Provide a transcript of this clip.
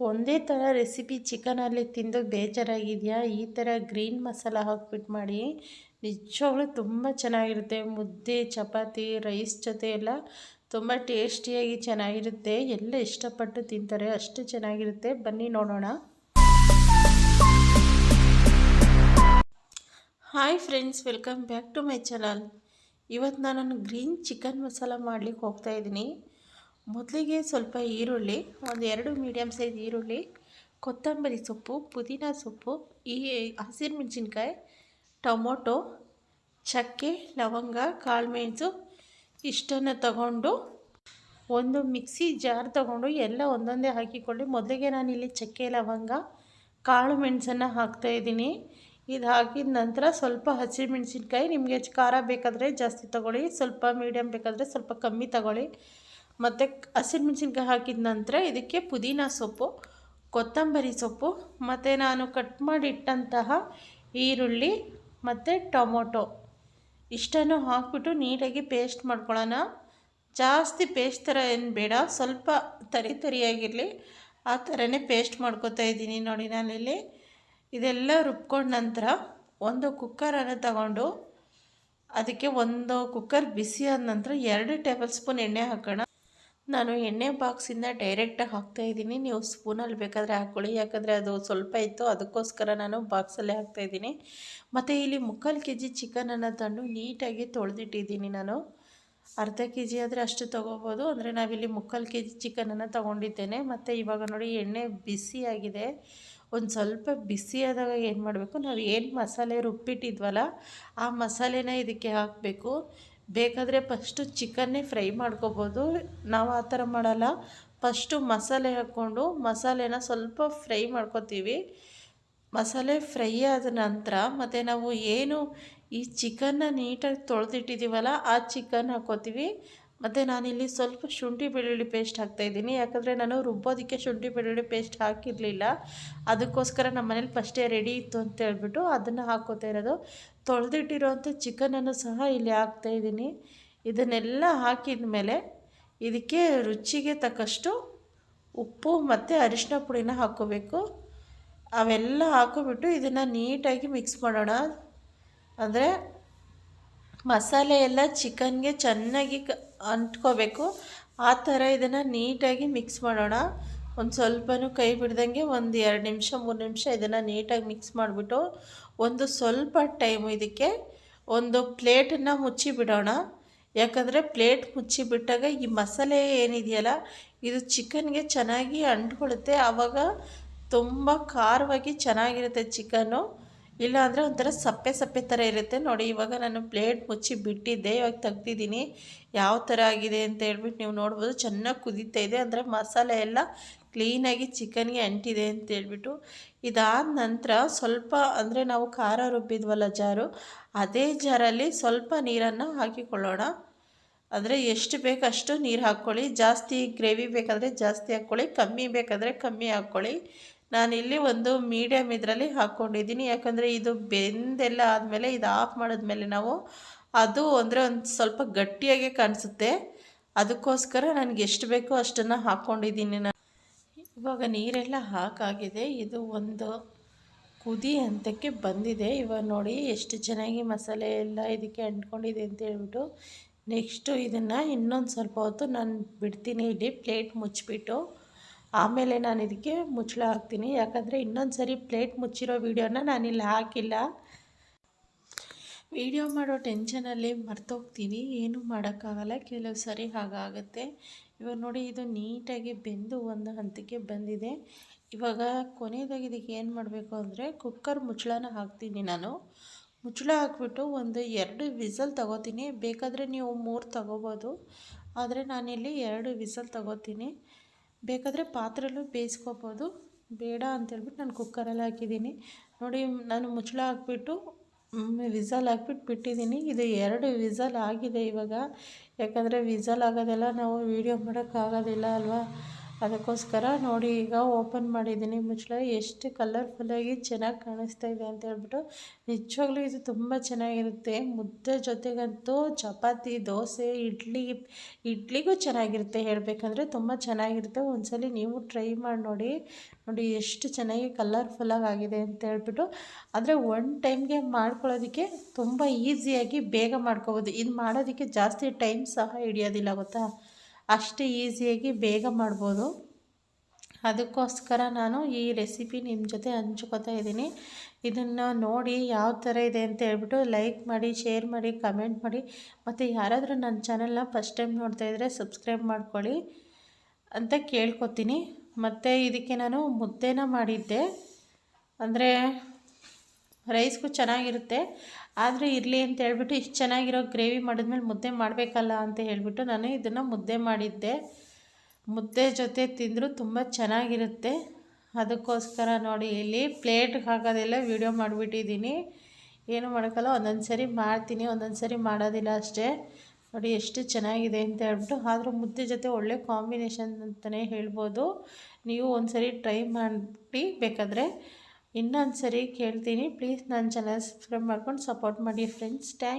ಒಂದೇ ಥರ ರೆಸಿಪಿ ಚಿಕನಲ್ಲಿ ತಿಂದು ಬೇಜಾರಾಗಿದೆಯಾ? ಈ ಥರ ಗ್ರೀನ್ ಮಸಾಲ ಹಾಕ್ಬಿಟ್ಟು ಮಾಡಿ. ನಿಜವಾಗ್ಲೂ ತುಂಬ ಚೆನ್ನಾಗಿರುತ್ತೆ. ಮುದ್ದೆ, ಚಪಾತಿ ರೈಸ್ ಜೊತೆ ಎಲ್ಲ ತುಂಬ ಟೇಸ್ಟಿಯಾಗಿ ಚೆನ್ನಾಗಿರುತ್ತೆ. ಎಲ್ಲ ಇಷ್ಟಪಟ್ಟು ತಿಂತಾರೆ. ಅಷ್ಟು ಚೆನ್ನಾಗಿರುತ್ತೆ. ಬನ್ನಿ ನೋಡೋಣ. Hi friends welcome back to my channel ಇವತ್ತು ನಾನು ಗ್ರೀನ್ ಚಿಕನ್ ಮಸಾಲ ಮಾಡಲಿಕ್ಕೆ ಹೋಗ್ತಾಯಿದ್ದೀನಿ ಮೊದಲಿಗೆ ಸ್ವಲ್ಪ ಈರುಳ್ಳಿ, ಒಂದು ಎರಡು ಮೀಡಿಯಮ್ ಸೈಜ್ ಈರುಳ್ಳಿ, ಕೊತ್ತಂಬರಿ ಸೊಪ್ಪು, ಪುದೀನ ಸೊಪ್ಪು, ಈ ಹಸಿರು ಮೆಣಸಿನ್ಕಾಯಿ, ಟೊಮೊಟೊ, ಚಕ್ಕೆ, ಲವಂಗ ಕಾಳುಮೆಣಸು ಇಷ್ಟನ್ನು ತಗೊಂಡು ಒಂದು ಮಿಕ್ಸಿ ಜಾರ್ ತಗೊಂಡು ಎಲ್ಲ ಒಂದೊಂದೇ ಹಾಕಿಕೊಳ್ಳಿ. ಮೊದಲಿಗೆ ನಾನಿಲ್ಲಿ ಚಕ್ಕೆ, ಲವಂಗ, ಕಾಳು ಮೆಣಸನ್ನು ಹಾಕ್ತಾಯಿದ್ದೀನಿ ಇದು ಹಾಕಿದ ನಂತರ ಸ್ವಲ್ಪ ಹಸಿರು ಮೆಣಸಿನ್ಕಾಯಿ, ನಿಮಗೆ ಖಾರ ಬೇಕಾದರೆ ಜಾಸ್ತಿ ತೊಗೊಳ್ಳಿ, ಸ್ವಲ್ಪ ಮೀಡಿಯಮ್ ಬೇಕಾದರೆ ಸ್ವಲ್ಪ ಕಮ್ಮಿ ತಗೊಳ್ಳಿ. ಮತ್ತು ಹಸಿಮೆಣ್ಸಿನ್ಕಾಯಿ ಹಾಕಿದ ನಂತರ ಇದಕ್ಕೆ ಪುದೀನ ಸೊಪ್ಪು, ಕೊತ್ತಂಬರಿ ಸೊಪ್ಪು, ಮತ್ತು ನಾನು ಕಟ್ ಮಾಡಿಟ್ಟಂತಹ ಈರುಳ್ಳಿ ಮತ್ತು ಟೊಮೊಟೊ. ಇಷ್ಟನ್ನು ಹಾಕ್ಬಿಟ್ಟು ನೀಟಾಗಿ ಪೇಸ್ಟ್ ಮಾಡ್ಕೊಳ್ಳೋಣ. ಜಾಸ್ತಿ ಪೇಸ್ಟ್ ಥರ ಏನು ಬೇಡ, ಸ್ವಲ್ಪ ತರಿ ತರಿಯಾಗಿರಲಿ. ಆ ಥರನೇ ಪೇಸ್ಟ್ ಮಾಡ್ಕೊತಾ ಇದ್ದೀನಿ ನೋಡಿ ನಾನಿಲ್ಲಿ. ಇದೆಲ್ಲ ರುಬ್ಕೊಂಡ ನಂತರ ಒಂದು ಕುಕ್ಕರನ್ನು ತಗೊಂಡು, ಅದಕ್ಕೆ ಒಂದು ಕುಕ್ಕರ್ ಬಿಸಿ ಆದ ನಂತರ ಎರಡು ಟೇಬಲ್ ಸ್ಪೂನ್ ಎಣ್ಣೆ ಹಾಕೋಣ. ನಾನು ಎಣ್ಣೆ ಬಾಕ್ಸಿಂದ ಡೈರೆಕ್ಟಾಗಿ ಹಾಕ್ತಾಯಿದ್ದೀನಿ ನೀವು ಸ್ಪೂನಲ್ಲಿ ಬೇಕಾದರೆ ಹಾಕ್ಕೊಳ್ಳಿ. ಯಾಕಂದರೆ ಅದು ಸ್ವಲ್ಪ ಇತ್ತು. ಅದಕ್ಕೋಸ್ಕರ ನಾನು ಬಾಕ್ಸಲ್ಲೇ ಹಾಕ್ತಾಯಿದ್ದೀನಿ ಮತ್ತು ಇಲ್ಲಿ ಮುಕ್ಕಾಲು ಕೆ ಜಿ ಚಿಕನನ್ನು ತಂದು ನೀಟಾಗಿ ತೊಳೆದಿಟ್ಟಿದ್ದೀನಿ ನಾನು. ಅರ್ಧ ಕೆ ಜಿ ಆದರೆ ಅಷ್ಟು ತೊಗೋಬೋದು. ಅಂದರೆ ನಾವಿಲ್ಲಿ ಮುಕ್ಕಾಲು ಕೆ ಜಿ ಚಿಕನನ್ನು ತೊಗೊಂಡಿದ್ದೇನೆ. ಮತ್ತು ಇವಾಗ ನೋಡಿ ಎಣ್ಣೆ ಬಿಸಿಯಾಗಿದೆ ಒಂದು ಸ್ವಲ್ಪ ಬಿಸಿಯಾದಾಗ ಏನು ಮಾಡಬೇಕು ನಾವು ಏನು ಮಸಾಲೆ ರುಬ್ಬಿಟ್ಟಿದ್ವಲ್ಲ, ಆ ಮಸಾಲೆನ ಇದಕ್ಕೆ ಹಾಕಬೇಕು. ಬೇಕಾದರೆ ಫಸ್ಟು ಚಿಕನ್ನೇ ಫ್ರೈ ಮಾಡ್ಕೋಬೋದು. ನಾವು ಆ ಥರ ಮಾಡಲ್ಲ. ಫಸ್ಟು ಮಸಾಲೆ ಹಾಕ್ಕೊಂಡು ಮಸಾಲೆನ ಸ್ವಲ್ಪ ಫ್ರೈ ಮಾಡ್ಕೋತೀವಿ. ಮಸಾಲೆ ಫ್ರೈ ಆದ ನಂತರ ಮತ್ತು ನಾವು ಏನು ಈ ಚಿಕನ್ನ ನೀಟಾಗಿ ತೊಳೆದಿಟ್ಟಿದ್ದೀವಲ್ಲ ಆ ಚಿಕನ್ ಹಾಕ್ಕೋತೀವಿ. ಮತ್ತು ನಾನಿಲ್ಲಿ ಸ್ವಲ್ಪ ಶುಂಠಿ ಬೆಳ್ಳುಳ್ಳಿ ಪೇಸ್ಟ್ ಹಾಕ್ತಾಯಿದ್ದೀನಿ ಯಾಕಂದರೆ ನಾನು ರುಬ್ಬೋದಕ್ಕೆ ಶುಂಠಿ ಬೆಳ್ಳುಳ್ಳಿ ಪೇಸ್ಟ್ ಹಾಕಿರಲಿಲ್ಲ. ಅದಕ್ಕೋಸ್ಕರ ನಮ್ಮ ಮನೇಲಿ ಫಸ್ಟೇ ರೆಡಿ ಇತ್ತು ಅಂತ ಹೇಳ್ಬಿಟ್ಟು ಅದನ್ನು ಹಾಕ್ಕೋತಾ ಇರೋದು. ತೊಳೆದಿಟ್ಟಿರೋಂಥ ಚಿಕನನ್ನು ಸಹ ಇಲ್ಲಿ ಹಾಕ್ತಾಯಿದ್ದೀನಿ ಇದನ್ನೆಲ್ಲ ಹಾಕಿದ ಮೇಲೆ ಇದಕ್ಕೆ ರುಚಿಗೆ ತಕ್ಕಷ್ಟು ಉಪ್ಪು ಮತ್ತು ಅರಿಶಿನ ಪುಡಿನ ಹಾಕ್ಕೋಬೇಕು ಅವೆಲ್ಲ ಹಾಕೋಬಿಟ್ಟು ಇದನ್ನು ನೀಟಾಗಿ ಮಿಕ್ಸ್ ಮಾಡೋಣ. ಅಂದರೆ ಮಸಾಲೆ ಎಲ್ಲ ಚಿಕನ್ಗೆ ಚೆನ್ನಾಗಿ ಅಂಟ್ಕೋಬೇಕು. ಆ ಥರ ಇದನ್ನು ನೀಟಾಗಿ ಮಿಕ್ಸ್ ಮಾಡೋಣ. ಒಂದು ಸ್ವಲ್ಪನೂ ಕೈ ಬಿಡ್ದಂಗೆ ಒಂದು ಎರಡು ನಿಮಿಷ, ಮೂರು ನಿಮಿಷ ಇದನ್ನು ನೀಟಾಗಿ ಮಿಕ್ಸ್ ಮಾಡಿಬಿಟ್ಟು ಒಂದು ಸ್ವಲ್ಪ ಟೈಮು ಇದಕ್ಕೆ ಒಂದು ಪ್ಲೇಟನ್ನು ಮುಚ್ಚಿ ಬಿಡೋಣ. ಯಾಕಂದರೆ ಪ್ಲೇಟ್ ಮುಚ್ಚಿಬಿಟ್ಟಾಗ ಈ ಮಸಾಲೆ ಏನಿದೆಯಲ್ಲ, ಇದು ಚಿಕನ್ಗೆ ಚೆನ್ನಾಗಿ ಅಂಟ್ಕೊಳ್ಳುತ್ತೆ ಆವಾಗ ತುಂಬ ಖಾರವಾಗಿ ಚೆನ್ನಾಗಿರುತ್ತೆ ಚಿಕನ್ನು. ಇಲ್ಲ ಅಂದರೆ ಒಂಥರ ಸಪ್ಪೆ ಸಪ್ಪೆ ಥರ ಇರುತ್ತೆ. ನೋಡಿ, ಇವಾಗ ನಾನು ಪ್ಲೇಟ್ ಮುಚ್ಚಿ ಬಿಟ್ಟಿದ್ದೆ. ಇವಾಗ ತೆಗ್ದಿದ್ದೀನಿ. ಯಾವ ಥರ ಆಗಿದೆ ಅಂತ ಹೇಳ್ಬಿಟ್ಟು ನೀವು ನೋಡ್ಬೋದು. ಚೆನ್ನಾಗಿ ಕುದೀತಾ ಇದೆ. ಅಂದರೆ ಮಸಾಲೆ ಎಲ್ಲ ಕ್ಲೀನಾಗಿ ಚಿಕನ್ಗೆ ಅಂಟಿದೆ ಅಂತ ಹೇಳ್ಬಿಟ್ಟು. ಇದಾದ ನಂತರ ಸ್ವಲ್ಪ, ಅಂದರೆ ನಾವು ಖಾರ ರುಬ್ಬಿದ್ವಲ್ಲ ಜಾರು, ಅದೇ ಜಾರಲ್ಲಿ ಸ್ವಲ್ಪ ನೀರನ್ನು ಹಾಕಿಕೊಳ್ಳೋಣ. ಅಂದರೆ ಎಷ್ಟು ಬೇಕಷ್ಟು ನೀರು ಹಾಕ್ಕೊಳ್ಳಿ. ಜಾಸ್ತಿ ಗ್ರೇವಿ ಬೇಕಾದರೆ ಜಾಸ್ತಿ ಹಾಕ್ಕೊಳ್ಳಿ. ಕಮ್ಮಿ ಬೇಕಾದರೆ ಕಮ್ಮಿ ಹಾಕ್ಕೊಳ್ಳಿ. ನಾನಿಲ್ಲಿ ಒಂದು ಮೀಡಿಯಮ್ ಇದರಲ್ಲಿ ಹಾಕ್ಕೊಂಡಿದ್ದೀನಿ ಯಾಕಂದರೆ ಇದು ಬೆಂದೆಲ್ಲ ಆದಮೇಲೆ ಇದು ಆಫ್ ಮಾಡಿದ್ಮೇಲೆ ನಾವು ಅದು ಅಂದರೆ ಒಂದು ಸ್ವಲ್ಪ ಗಟ್ಟಿಯಾಗೆ ಕಾಣಿಸುತ್ತೆ. ಅದಕ್ಕೋಸ್ಕರ ನನಗೆ ಎಷ್ಟು ಬೇಕೋ ಅಷ್ಟನ್ನು ಹಾಕ್ಕೊಂಡಿದ್ದೀನಿ ನಾನು. ಇವಾಗ ನೀರೆಲ್ಲ ಹಾಕಾಗಿದೆ. ಇದು ಒಂದು ಕುದಿ ಹಂತಕ್ಕೆ ಬಂದಿದೆ. ಇವಾಗ ನೋಡಿ ಎಷ್ಟು ಚೆನ್ನಾಗಿ ಮಸಾಲೆ ಎಲ್ಲ ಇದಕ್ಕೆ ಅಂಟ್ಕೊಂಡಿದೆ ಅಂತ ಹೇಳ್ಬಿಟ್ಟು ನೆಕ್ಸ್ಟು ಇದನ್ನು ಇನ್ನೊಂದು ಸ್ವಲ್ಪ ಹೊತ್ತು ನಾನು ಬಿಡ್ತೀನಿ ಇಲ್ಲಿ ಪ್ಲೇಟ್ ಮುಚ್ಚಿಬಿಟ್ಟು. ಆಮೇಲೆ ನಾನು ಇದಕ್ಕೆ ಮುಚ್ಚಳ ಹಾಕ್ತೀನಿ. ಯಾಕಂದರೆ ಇನ್ನೊಂದು ಸರಿ ಪ್ಲೇಟ್ ಮುಚ್ಚಿರೋ ವೀಡಿಯೋನ ನಾನಿಲ್ಲಿ ಹಾಕಿಲ್ಲ. ವೀಡಿಯೋ ಮಾಡೋ ಟೆನ್ಷನಲ್ಲಿ ಮರ್ತೋಗ್ತೀವಿ ಏನೂ ಮಾಡೋಕ್ಕಾಗಲ್ಲ. ಕೆಲವು ಸರಿ ಹಾಗಾಗುತ್ತೆ. ಇವಾಗ ನೋಡಿ, ಇದು ನೀಟಾಗಿ ಬೆಂದು ಒಂದು ಹಂತಕ್ಕೆ ಬಂದಿದೆ. ಇವಾಗ ಕೊನೆಯದಾಗಿ ಇದಕ್ಕೆ ಏನು ಮಾಡಬೇಕು ಅಂದರೆ ಕುಕ್ಕರ್ ಮುಚ್ಚಳನ ಹಾಕ್ತೀನಿ ನಾನು. ಮುಚ್ಚಳ ಹಾಕ್ಬಿಟ್ಟು ಒಂದು ಎರಡು ವಿಸಲ್ ತಗೋತೀನಿ. ಬೇಕಾದರೆ ನೀವು ಮೂರು ತಗೋಬೋದು. ಆದರೆ ನಾನಿಲ್ಲಿ ಎರಡು ವಿಸಲ್ ತಗೋತೀನಿ. ಬೇಕಾದರೆ ಪಾತ್ರೆಲ್ಲೂ ಬೇಯಿಸ್ಕೋಬೋದು. ಬೇಡ ಅಂತೇಳ್ಬಿಟ್ಟು ನಾನು ಕುಕ್ಕರಲ್ಲಿ ಹಾಕಿದ್ದೀನಿ. ನೋಡಿ, ನಾನು ಮುಚ್ಚಳ ಹಾಕ್ಬಿಟ್ಟು ವಿಸಲ್ ಹಾಕ್ಬಿಟ್ಟು ಬಿಟ್ಟಿದ್ದೀನಿ. ಇದು ಎರಡು ವಿಸಲ್ ಆಗಿದೆ ಇವಾಗ. ಯಾಕಂದರೆ ವಿಸಲ್ ಆಗೋದೆಲ್ಲ ನಾವು ವೀಡಿಯೋ ಮಾಡೋಕ್ಕಾಗೋದಿಲ್ಲ ಅಲ್ವಾ? ಅದಕ್ಕೋಸ್ಕರ ನೋಡಿ, ಈಗ ಓಪನ್ ಮಾಡಿದ್ದೀನಿ ಮುಚ್ಚಳ. ಎಷ್ಟು ಕಲರ್ಫುಲ್ಲಾಗಿ ಚೆನ್ನಾಗಿ ಕಾಣಿಸ್ತಾ ಇದೆ ಅಂತ ಹೇಳ್ಬಿಟ್ಟು, ನಿಜವಾಗ್ಲೂ ಇದು ತುಂಬ ಚೆನ್ನಾಗಿರುತ್ತೆ. ಮುದ್ದೆ ಜೊತೆಗಂತೂ ಚಪಾತಿ, ದೋಸೆ, ಇಡ್ಲಿ, ಇಡ್ಲಿಗೂ ಚೆನ್ನಾಗಿರುತ್ತೆ ಹೇಳಬೇಕಂದ್ರೆ ತುಂಬ ಚೆನ್ನಾಗಿರುತ್ತೆ. ಒಂದ್ಸಲಿ ನೀವು ಟ್ರೈ ಮಾಡಿ ನೋಡಿ ನೋಡಿ ಎಷ್ಟು ಚೆನ್ನಾಗಿ ಕಲರ್ಫುಲ್ಲಾಗಿ ಆಗಿದೆ ಅಂತ ಹೇಳ್ಬಿಟ್ಟು, ಆದರೆ ಒನ್ ಟೈಮ್ಗೆ ಮಾಡ್ಕೊಳ್ಳೋದಕ್ಕೆ ತುಂಬ ಈಸಿಯಾಗಿ ಬೇಗ ಮಾಡ್ಕೋಬೋದು. ಇದು ಮಾಡೋದಕ್ಕೆ ಜಾಸ್ತಿ ಟೈಮ್ ಸಹ ಹಿಡಿಯೋದಿಲ್ಲ, ಗೊತ್ತಾ? ಅಷ್ಟು ಈಸಿಯಾಗಿ ಬೇಗ ಮಾಡ್ಬೋದು. ಅದಕ್ಕೋಸ್ಕರ ನಾನು ಈ ರೆಸಿಪಿ ನಿಮ್ಮ ಜೊತೆ ಹಂಚ್ಕೋತಾ ಇದ್ದೀನಿ. ಇದನ್ನು ನೋಡಿ ಯಾವ ಥರ ಇದೆ ಅಂತ ಹೇಳ್ಬಿಟ್ಟು ಲೈಕ್ ಮಾಡಿ, ಶೇರ್ ಮಾಡಿ, ಕಮೆಂಟ್ ಮಾಡಿ. ಮತ್ತು ಯಾರಾದರೂ ನನ್ನ ಚಾನಲ್ನ ಫಸ್ಟ್ ಟೈಮ್ ನೋಡ್ತಾ ಇದ್ದರೆ ಸಬ್ಸ್ಕ್ರೈಬ್ ಮಾಡ್ಕೊಳ್ಳಿ ಅಂತ ಕೇಳ್ಕೊತೀನಿ. ಮತ್ತು ಇದಕ್ಕೆ ನಾನು ಮುದ್ದೆನ ಮಾಡಿದ್ದೆ. ಅಂದರೆ ರೈಸ್ಗೂ ಚೆನ್ನಾಗಿರುತ್ತೆ. ಆದರೆ ಇರಲಿ ಅಂತ ಹೇಳ್ಬಿಟ್ಟು ಇಷ್ಟು ಚೆನ್ನಾಗಿರೋ ಗ್ರೇವಿ ಮಾಡಿದ್ಮೇಲೆ ಮುದ್ದೆ ಮಾಡಬೇಕಲ್ಲ ಅಂತ ಹೇಳಿಬಿಟ್ಟು ನಾನು ಇದನ್ನು ಮುದ್ದೆ ಮಾಡಿದ್ದೆ. ಮುದ್ದೆ ಜೊತೆ ತಿಂದರೂ ತುಂಬ ಚೆನ್ನಾಗಿರುತ್ತೆ. ಅದಕ್ಕೋಸ್ಕರ ನೋಡಿ ಇಲ್ಲಿ ಪ್ಲೇಟ್ಗೆ ಹಾಕೋದೆಲ್ಲ ವೀಡಿಯೋ ಮಾಡಿಬಿಟ್ಟಿದ್ದೀನಿ. ಏನು ಮಾಡೋಕ್ಕಲ್ಲ ಒಂದೊಂದು ಸರಿ ಮಾಡ್ತೀನಿ ಒಂದೊಂದು ಸರಿ ಮಾಡೋದಿಲ್ಲ ಅಷ್ಟೇ. ನೋಡಿ ಎಷ್ಟು ಚೆನ್ನಾಗಿದೆ ಅಂತ ಹೇಳ್ಬಿಟ್ಟು, ಆದರೂ ಮುದ್ದೆ ಜೊತೆ ಒಳ್ಳೆ ಕಾಂಬಿನೇಷನ್ ಅಂತಲೇ ಹೇಳ್ಬೋದು. ನೀವು ಒಂದು ಸರಿ ಟ್ರೈ ಮಾಡಿ, ಬೇಕಾದರೆ ಇನ್ನೊಂದು ಸರಿ ಕೇಳ್ತೀನಿ. ಪ್ಲೀಸ್ ನನ್ನ ಚಾನಲ್ ಸಬ್ಸ್ಕ್ರೈಬ್ ಮಾಡ್ಕೊಂಡು ಸಪೋರ್ಟ್ ಮಾಡಿ ಫ್ರೆಂಡ್ಸ್ ಥ್ಯಾಂಕ್